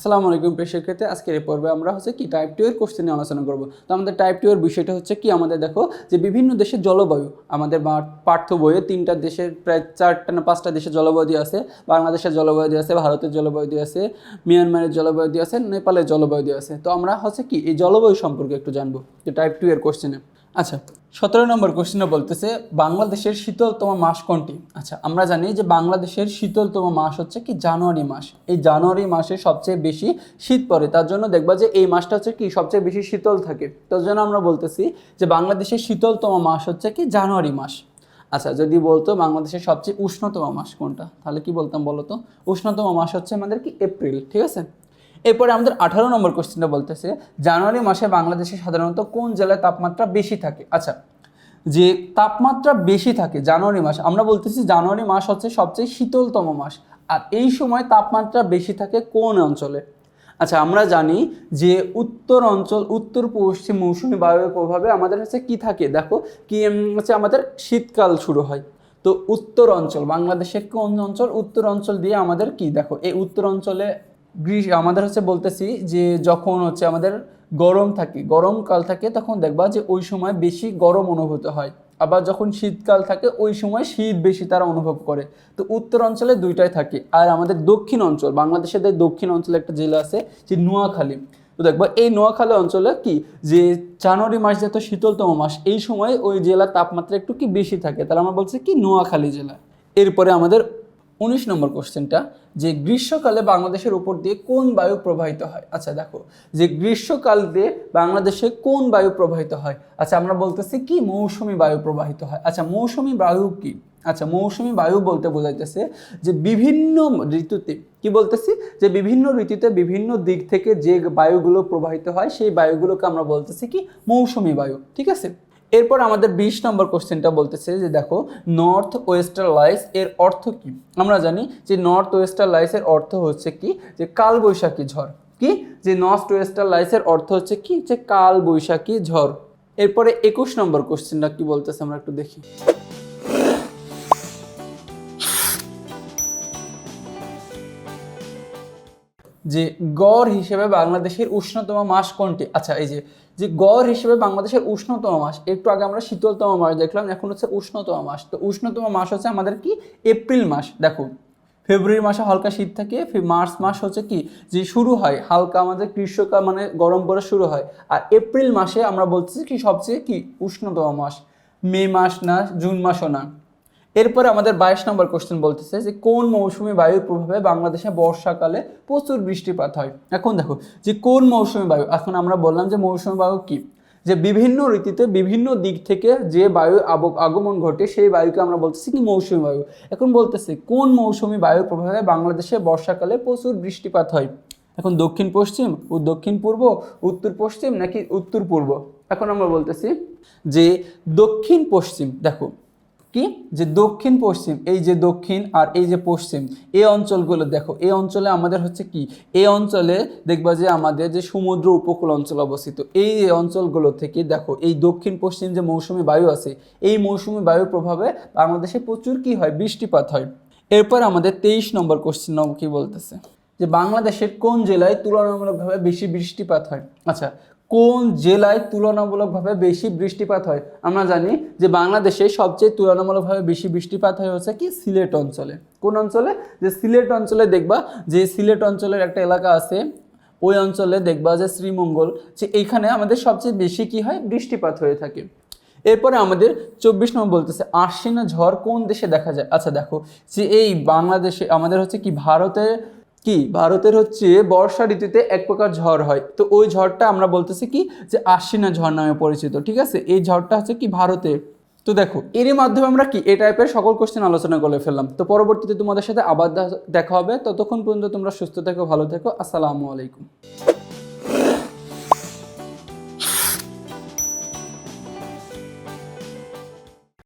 আসসালামু আলাইকুম, প্রিয় শিক্ষার্থী। আজকের এই পর্বে আমরা হচ্ছে কি টাইপ টু এর কোশ্চেন নিয়ে আলোচনা করব। তো আমাদের টাইপ টু এর বিষয়টা হচ্ছে কি? আমাদের দেখো যে বিভিন্ন দেশের জলবায়ু, আমাদের পাঠ্য বইয়ে তিনটা দেশের প্রায় চারটা না পাঁচটা দেশের জলবায়ু দিয়ে আছে, বাংলাদেশের জলবায়ু দিয়ে আছে, ভারতের জলবায়ু দিয়ে আছে, মিয়ানমারের জলবায়ু দিয়ে আছে, নেপালের জলবায়ু দিয়ে আছে। তো আমরা হচ্ছে কি এই জলবায়ু সম্পর্কে একটু জানব, যে টাইপ টু এর কোশ্চেনে আচ্ছা সতেরো নম্বর কোশ্চেনে বলতেছে, বাংলাদেশের শীতলতম মাস কোনটি? আচ্ছা আমরা জানি যে বাংলাদেশের শীতলতম মাস হচ্ছে কি জানুয়ারি মাস। এই জানুয়ারি মাসে সবচেয়ে বেশি শীত পড়ে, তার জন্য দেখবা যে এই মাসটা হচ্ছে কি সবচেয়ে বেশি শীতল থাকে। তার জন্য আমরা বলতেছি যে বাংলাদেশের শীতলতম মাস হচ্ছে কি জানুয়ারি মাস। আচ্ছা যদি বলতো বাংলাদেশের সবচেয়ে উষ্ণতম মাস কোনটা, তাহলে কি বলতাম বলো তো উষ্ণতম মাস হচ্ছে আমাদের কি এপ্রিল, ঠিক আছে? এরপরে আমাদের আঠারো নম্বর কোশ্চেনটা বলতেছে, জানুয়ারি মাসে বাংলাদেশে সাধারণত কোন জেলায় তাপমাত্রা বেশি থাকে? আচ্ছা যে তাপমাত্রা বেশি থাকে জানুয়ারি মাস, আমরা বলতেছি জানুয়ারি মাস হচ্ছে সবচেয়ে শীতলতম মাস। আর এই সময় তাপমাত্রা বেশি থাকে কোন অঞ্চলে? আচ্ছা আমরা জানি যে উত্তর অঞ্চল, উত্তর পশ্চিম মৌসুমি বায়ুর প্রভাবে আমাদের হচ্ছে কি থাকে? দেখো, কি হচ্ছে আমাদের শীতকাল শুরু হয়। তো উত্তর অঞ্চল, বাংলাদেশের কোন অঞ্চল? উত্তর অঞ্চল দিয়ে আমাদের কি? দেখো, এই উত্তর অঞ্চলে আমাদের হচ্ছে বলতেছি যে যখন হচ্ছে আমাদের গরম থাকে গরমকাল থাকে তখন দেখবা যে ওই সময় বেশি গরম অনুভূত হয়। আবার যখন শীতকাল থাকে ওই সময় শীত বেশি তারা অনুভব করে। তো উত্তর অঞ্চলে দুইটাই থাকে। আর আমাদের দক্ষিণ অঞ্চল, বাংলাদেশের দক্ষিণ অঞ্চলে একটা জেলা আছে যে নোয়াখালী। তো দেখব এই নোয়াখালী অঞ্চলে কি যে জানুয়ারি মাস যত শীতলতম মাস, এই সময় ওই জেলার তাপমাত্রা একটু কি বেশি থাকে? তাহলে আমরা বলছি কি নোয়াখালী জেলা। এরপরে আমাদের উনিশ নম্বর কোশ্চেনটা, যে গ্রীষ্মকালে বাংলাদেশের উপর দিয়ে কোন বায়ু প্রবাহিত হয়? আচ্ছা দেখো, যে গ্রীষ্মকাল দিয়ে বাংলাদেশে কোন বায়ু প্রবাহিত হয়? আচ্ছা আমরা বলতেছি কি মৌসুমি বায়ু প্রবাহিত হয়? আচ্ছা মৌসুমি বায়ু কি? আচ্ছা মৌসুমি বায়ু বলতে বোঝাইতেছে যে বিভিন্ন ঋতুতে, কি বলতেছি? যে বিভিন্ন ঋতুতে বিভিন্ন দিক থেকে যে বায়ুগুলো প্রবাহিত হয়, সেই বায়ুগুলোকে আমরা বলতেছি কি মৌসুমি বায়ু, ঠিক আছে? এরপর আমাদের বিশ নম্বর কোশ্চেনটা বলতেছে যে দেখো নর্থ ওয়েস্টার লাইস এর অর্থ কি? আমরা জানি যে নর্থ ওয়েস্টার লাইসের অর্থ হচ্ছে কি? যে কালবৈশাখী ঝড়। কি? যে নর্থ ওয়েস্টার লাইসের অর্থ হচ্ছে কি? যে কালবৈশাখী ঝড়। এরপরে একুশ নম্বর কোশ্চেনটা কি বলতেছে আমরা একটু দেখি। যে গড় হিসেবে বাংলাদেশের উষ্ণতম মাস কোনটি? আচ্ছা এই যে যে গড় হিসেবে বাংলাদেশের উষ্ণতম মাস, একটু আগে আমরা শীতলতম মাস দেখলাম, এখন হচ্ছে উষ্ণতম মাস। তো উষ্ণতম মাস হচ্ছে আমাদের কি? এপ্রিল মাস। দেখো, ফেব্রুয়ারি মাসে হালকা শীত থাকে মার্চ মাস হচ্ছে কি? যে শুরু হয়, হালকা আমাদের গ্রীষ্মকাল মানে গরম পড়া শুরু হয়। আর এপ্রিল মাসে আমরা বলতেছি কি সবচেয়ে কি? উষ্ণতম মাস। মে মাস না, জুন মাসও না। এরপরে আমাদের বাইশ নম্বর কোশ্চেন বলতেছে যে, কোন মৌসুমী বায়ুর প্রভাবে বাংলাদেশে বর্ষাকালে প্রচুর বৃষ্টিপাত হয়? এখন দেখো, যে কোন মৌসুমী বায়ু? এখন আমরা বললাম যে মৌসুমী বায়ু কি? যে বিভিন্ন ঋতুতে বিভিন্ন দিক থেকে যে বায়ু আব- আগমন ঘটে, সেই বায়ুকে আমরা বলতেছি কি মৌসুমী বায়ু? এখন বলতেছে, কোন মৌসুমী বায়ুর প্রভাবে বাংলাদেশে বর্ষাকালে প্রচুর বৃষ্টিপাত হয়? এখন দক্ষিণ পশ্চিম ও দক্ষিণ পূর্ব, উত্তর পশ্চিম নাকি উত্তর পূর্ব? এখন আমরা বলতেছি যে দক্ষিণ পশ্চিম, দেখো কি? যে দক্ষিণ, পশ্চিম। এই যে দক্ষিণ আর এই যে পশ্চিম, এই অঞ্চলগুলো দেখো। এই অঞ্চলে আমাদের হচ্ছে কি? এই অঞ্চলে দেখবা যে আমাদের যে সমুদ্র উপকূল অঞ্চল অবস্থিত, এই অঞ্চলগুলো থেকে দেখো, এই দক্ষিণ, পশ্চিম যে মৌসুমী বায়ু আছে, এই মৌসুমী বায়ুর প্রভাবে বাংলাদেশে প্রচুর কি হয়? বৃষ্টিপাত হয়। এরপর আমাদের তেইশ নম্বর কোশ্চেন কি বলতেছে? যে বাংলাদেশের কোন জেলায় তুলনামূলকভাবে বেশি বৃষ্টিপাত হয়? আচ্ছা কোন জেলায় তুলনামূলকভাবে বেশি বৃষ্টিপাত হয়? আমরা জানি যে বাংলাদেশে সবচেয়ে তুলনামূলকভাবে বেশি বৃষ্টিপাত হয় হচ্ছে কি? সিলেট অঞ্চলে। কোন অঞ্চলে? যে সিলেট অঞ্চলে দেখবা, যে সিলেট অঞ্চলের একটা এলাকা আছে, ওই অঞ্চলে দেখবা যে শ্রীমঙ্গল, যে এইখানে আমাদের সবচেয়ে বেশি কি হয়? বৃষ্টিপাত হয়ে থাকে। এরপরে আমাদের চব্বিশ নম্বর বলতেছে, আশ্বিনা ঝড় কোন দেশে দেখা যায়? আচ্ছা দেখো, যে এই বাংলাদেশে আমাদের হচ্ছে কি ভারতের কি? ভারতের হচ্ছে বর্ষা ঋতুতে এক প্রকার ঝড় হয়। তো ওই ঝড়টা আমরা বলতেছি কি? যে আশ্বিনা ঝড় নামে পরিচিত, ঠিক আছে? এই ঝড়টা হচ্ছে কি ভারতে তো দেখো, এরই মাধ্যমে আমরা কি? এই টাইপের সকল কোশ্চেন আলোচনা করে ফেললাম। তো পরবর্তীতে তোমাদের সাথে আবার দেখা হবে। ততক্ষণ পর্যন্ত তোমরা সুস্থ থেকো, ভালো থেকো। আসসালামু আলাইকুম।